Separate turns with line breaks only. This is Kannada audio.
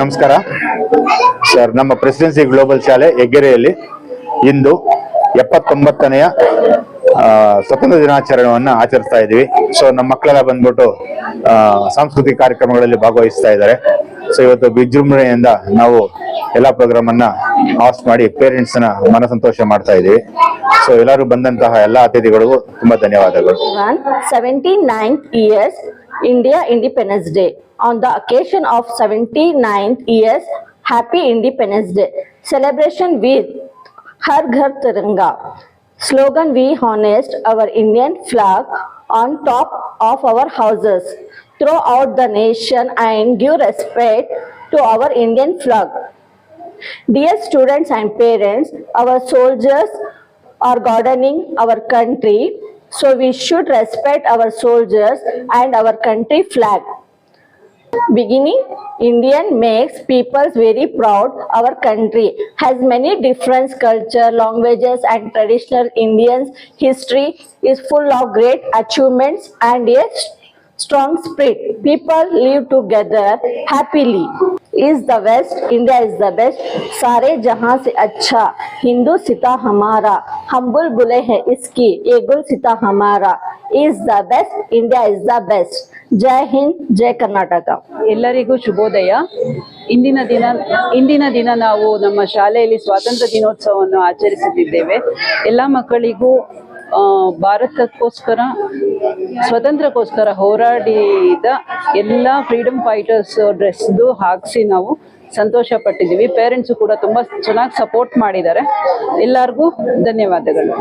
ನಮಸ್ಕಾರ. ಸರ್, ನಮ್ಮ ಪ್ರೆಸಿಡೆನ್ಸಿ ಗ್ಲೋಬಲ್ ಶಾಲೆ ಹೆಗ್ಗೆರೆಯಲ್ಲಿ ಇಂದು ಎಪ್ಪತ್ತೊಂಬತ್ತನೆಯ ಸ್ವತಂತ್ರ ದಿನಾಚರಣೆಯನ್ನ ಆಚರಿಸ್ತಾ ಇದ್ದೀವಿ. ಸೊ ನಮ್ಮ ಮಕ್ಕಳೆಲ್ಲ ಬಂದ್ಬಿಟ್ಟು ಸಾಂಸ್ಕೃತಿಕ ಕಾರ್ಯಕ್ರಮಗಳಲ್ಲಿ ಭಾಗವಹಿಸ್ತಾ ಇದ್ದಾರೆ. ಸೊ ಇವತ್ತು ವಿಜೃಂಭಣೆಯಿಂದ ನಾವು ಎಲ್ಲ ಪ್ರೋಗ್ರಾಮ್ ಅನ್ನ ಆಫ್ ಮಾಡಿ ಪೇರೆಂಟ್ಸ್ನ ಮನ ಸಂತೋಷ ಮಾಡ್ತಾ ಇದ್ದೀವಿ. ಸೊ ಎಲ್ಲರೂ ಬಂದಂತಹ ಎಲ್ಲಾ ಅತಿಥಿಗಳಿಗೂ ತುಂಬಾ ಧನ್ಯವಾದಗಳು.
Everyone. 79th years India Independence Day. On the occasion of 79th years Happy Independence Day. Celebration with Har Ghar Tiranga. Slogan we honest our Indian flag on top of our houses throughout the nation and give respect to our Indian flag. Dear students and parents, our soldiers are gardening our country, so we should respect our soldiers and our country flag. Beginning, Indian makes peoples very proud. Our country has many different culture, languages and traditional Indians. History is full of great achievements and a strong spirit. People live together happily. Is the best, India is the best. Sare jahan se acha. Hindu सिता हमारा हम बुलबुले हैं इसकी ये गुल सिता हमारा is the best, India is the best. ಜೈ ಹಿಂದ್ ಜೈ ಕರ್ನಾಟಕ
ಎಲ್ಲರಿಗೂ ಶುಭೋದಯ ಇಂದಿನ ದಿನ ಇಂದಿನ ದಿನ ನಾವು ನಮ್ಮ ಶಾಲೆಯಲ್ಲಿ ಸ್ವಾತಂತ್ರ್ಯ ದಿನೋತ್ಸವವನ್ನು ಆಚರಿಸುತ್ತಿದ್ದೇವೆ ಎಲ್ಲ ಮಕ್ಕಳಿಗೂ ಆ, ಭಾರತಕ್ಕೋಸ್ಕರ ಸ್ವತಂತ್ರಕ್ಕೋಸ್ಕರ ಹೋರಾಡಿದ ಎಲ್ಲ ಫ್ರೀಡಮ್ ಫೈಟರ್ಸ್ ಡ್ರೆಸ್ದು ಹಾಕಿಸಿ ನಾವು ಸಂತೋಷ ಪಟ್ಟಿದ್ದೀವಿ ಪೇರೆಂಟ್ಸು ಕೂಡ ತುಂಬ ಚೆನ್ನಾಗಿ ಸಪೋರ್ಟ್ ಮಾಡಿದ್ದಾರೆ. ಎಲ್ಲರಿಗೂ ಧನ್ಯವಾದಗಳು.